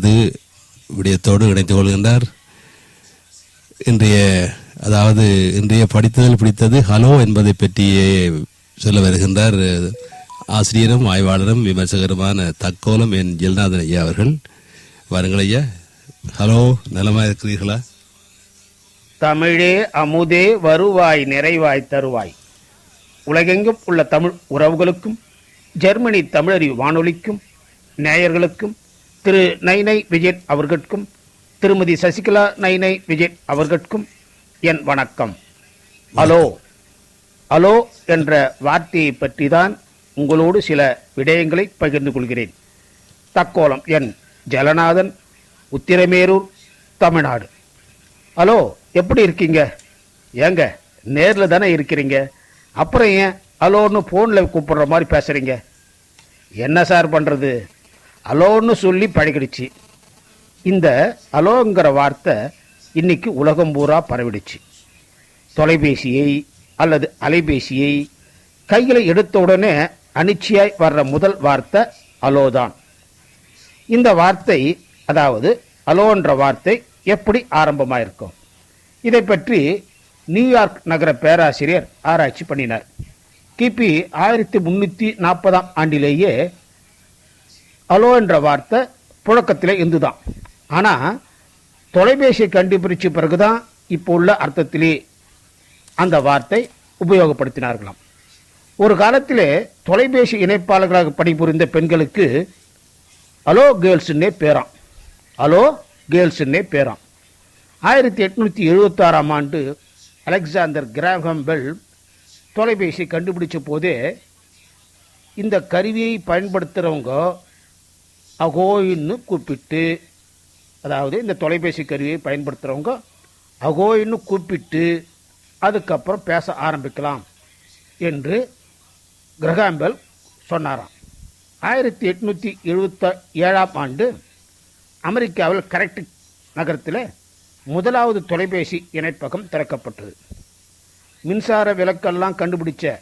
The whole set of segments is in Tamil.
படித்தது விடயத்தோடு இணைத்து கொள்கின்றார். இன்றைய அதாவது இன்றைய படித்ததில் பிடித்தது ஹலோ என்பதை பற்றியே சொல்ல வருகின்றார். ஆசிரியரும் ஆய்வாளரும் விமர்சகருமான தக்கோலம் என் ஜெல்நாதன் ஐயா அவர்கள். வாருங்கள் ஐயா. ஹலோ நலமா இருக்கிறீர்களா? தமிழே அமுதே வருவாய் நிறைவாய் தருவாய். உலகெங்கும் உள்ள தமிழ் உறவுகளுக்கும் ஜெர்மனி தமிழறி வானொலிக்கும் நேயர்களுக்கும் திரு நைனை விஜய் அவர்களுக்கும் திருமதி சசிகலா நைனை விஜய் அவர்களுக்கும் என் வணக்கம். அலோ ஹலோ என்ற வார்த்தையை பற்றி தான் உங்களோடு சில விடயங்களை பகிர்ந்து கொள்கிறேன். தக்கோலம் என் ஜலநாதன் உத்திரமேரூர் தமிழ்நாடு. ஹலோ எப்படி இருக்கீங்க? ஏங்க நேரில் தானே இருக்கிறீங்க? அப்புறம் ஏன் ஹலோன்னு ஃபோனில் கூப்பிடுற மாதிரி பேசுகிறீங்க என்ன சார் பண்ணுறது அலோன்னு சொல்லி பழகிடுச்சு. இந்த அலோங்கிற வார்த்தை இன்னைக்கு உலகம் பூரா பரவிடுச்சு. தொலைபேசியை அல்லது அலைபேசியை கையில் எடுத்த உடனே அனிச்சையாய் வர்ற முதல் வார்த்தை அலோ தான் இந்த வார்த்தை அதாவது அலோன்ற வார்த்தை எப்படி ஆரம்பமாயிருக்கும்? இதை பற்றி நியூயார்க் நகர பேராசிரியர் ஆராய்ச்சி பண்ணினார். கிபி ஆயிரத்தி முன்னூற்றி நாற்பதாம் ஆண்டிலேயே அலோ என்ற வார்த்தை புழக்கத்தில் இருந்துதான். ஆனால் தொலைபேசியை கண்டுபிடிச்ச பிறகுதான் இப்போ உள்ள அர்த்தத்திலே அந்த வார்த்தை உபயோகப்படுத்தினார்களாம். ஒரு காலத்தில் தொலைபேசி இணைப்பாளர்களாக பணிபுரிந்த பெண்களுக்கு அலோ கேர்ள்ஸ்ன்னே பேராம். அலோ கேர்ள்ஸ்ன்னே பேராம். ஆயிரத்தி எட்நூற்றி எழுபத்தாறாம் ஆண்டு அலெக்சாந்தர் கிராஹம் பெல் தொலைபேசி கண்டுபிடிச்ச போதே இந்த கருவியை பயன்படுத்துகிறவங்க அகோயின்னு கூப்பிட்டு அதாவது இந்த தொலைபேசி கருவியை பயன்படுத்துகிறவங்க அகோயின்னு கூப்பிட்டு அதுக்கப்புறம் பேச ஆரம்பிக்கலாம் என்று கிரகாம்பெல் சொன்னாராம். ஆயிரத்தி எட்நூற்றி எழுபத்த ஏழாம் ஆண்டு அமெரிக்காவில் கரெக்ட் நகரத்தில் முதலாவது தொலைபேசி இணைப்பகம் திறக்கப்பட்டது. மின்சார விளக்கெல்லாம் கண்டுபிடிச்ச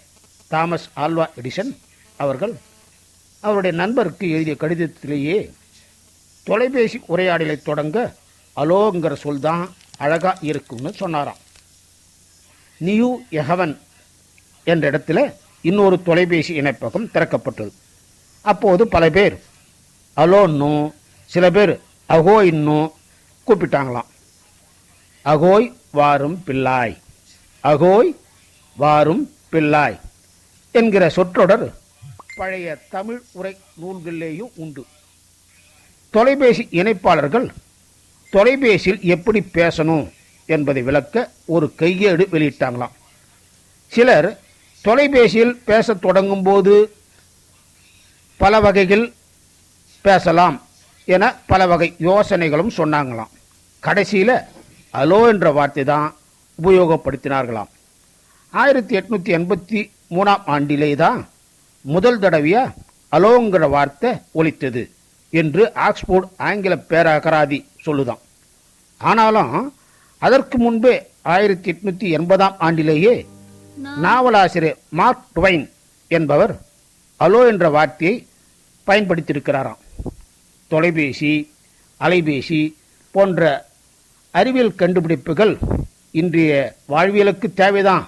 தாமஸ் ஆல்வா எடிசன் அவர்கள் அவருடைய நண்பருக்கு எழுதிய கடிதத்திலேயே தொலைபேசி உரையாடலை தொடங்க அலோங்கிற சொல் தான் அழகாக இருக்கும்னு சொன்னாராம். நியூ எஹவன் என்ற இடத்துல இன்னொரு தொலைபேசி இணைப்பகம் திறக்கப்பட்டது. அப்போது பல பேர் அலோன்னும் சில பேர் அகோ இன்னும் கூப்பிட்டாங்களாம். அகோய் வாரும் பிள்ளாய் அகோய் வாரும் பிள்ளாய் என்கிற சொற்றொடர் பழைய தமிழ் உரை நூல்களிலேயும் உண்டு. தொலைபேசி இணைப்பாளர்கள் தொலைபேசியில் எப்படி பேசணும் என்பதை விளக்க ஒரு கையேடு வெளியிட்டாங்களாம். சிலர் தொலைபேசியில் பேசத் தொடங்கும்போது பல வகைகள் பேசலாம் என பல வகை யோசனைகளும் சொன்னாங்களாம். கடைசியில் அலோ என்ற வார்த்தை தான் உபயோகப்படுத்தினார்களாம். ஆயிரத்தி எட்நூற்றி எண்பத்தி மூணாம் ஆண்டிலே தான் முதல் தடவையாக அலோங்கிற வார்த்தை ஒலித்தது என்று ஆக்ஸ்போர்ட் ஆங்கில பேரகராதி சொல்லுதான். ஆனாலும் அதற்கு முன்பே ஆயிரத்தி எட்நூற்றி எண்பதாம் ஆண்டிலேயே நாவலாசிரியர் மார்க் டுவைன் என்பவர் அலோ என்ற வார்த்தையை பயன்படுத்தியிருக்கிறாராம். தொலைபேசி அலைபேசி போன்ற அறிவியல் கண்டுபிடிப்புகள் இன்றைய வாழ்வியலுக்கு தேவைதான்.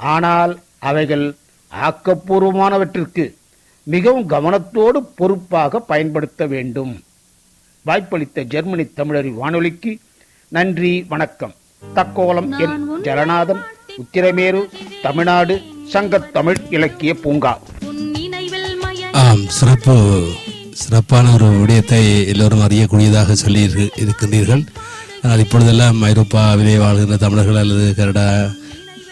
ஆனால் அவைகள் ஆக்கப்பூர்வமானவற்றிற்கு மிகவும் கவனத்தோடு பொறுப்பாக பயன்படுத்த வேண்டும். வாய்ப்பளித்த ஜெர்மனி தமிழறி வானொலிக்கு நன்றி வணக்கம். தக்கோலம் என் ஜலநாதன் உத்திரமேரு தமிழ்நாடு சங்கத் தமிழ் இலக்கிய பூங்கா. ஆம் சிறப்பு சிறப்பான ஒரு விடயத்தை எல்லோரும் அறியக்கூடியதாக சொல்லி இரு- இருக்கின்றீர்கள். ஆனால் இப்பொழுதெல்லாம் ஐரோப்பாவிலே வாழ்கின்ற தமிழர்கள் அல்லது கனடா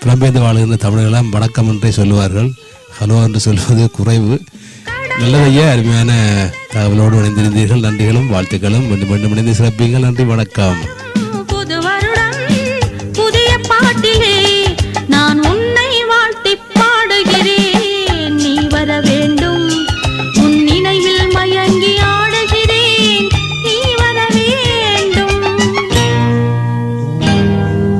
புலம்பெயர்ந்து வாழ்கின்ற தமிழர்களாம் வணக்கம் என்றே சொல்லுவார்கள். ஹலோ என்று சொல்வது குறைவு. நல்லதையே அருமையான தகவலோடு இணைந்திருந்தீர்கள். நன்றிகளும் வாழ்த்துக்களும். மீண்டும் மீண்டும் இணைந்து சிறப்பீங்கள் நன்றி வணக்கம். புது வருடம் புதிய பாட்டிலே நான்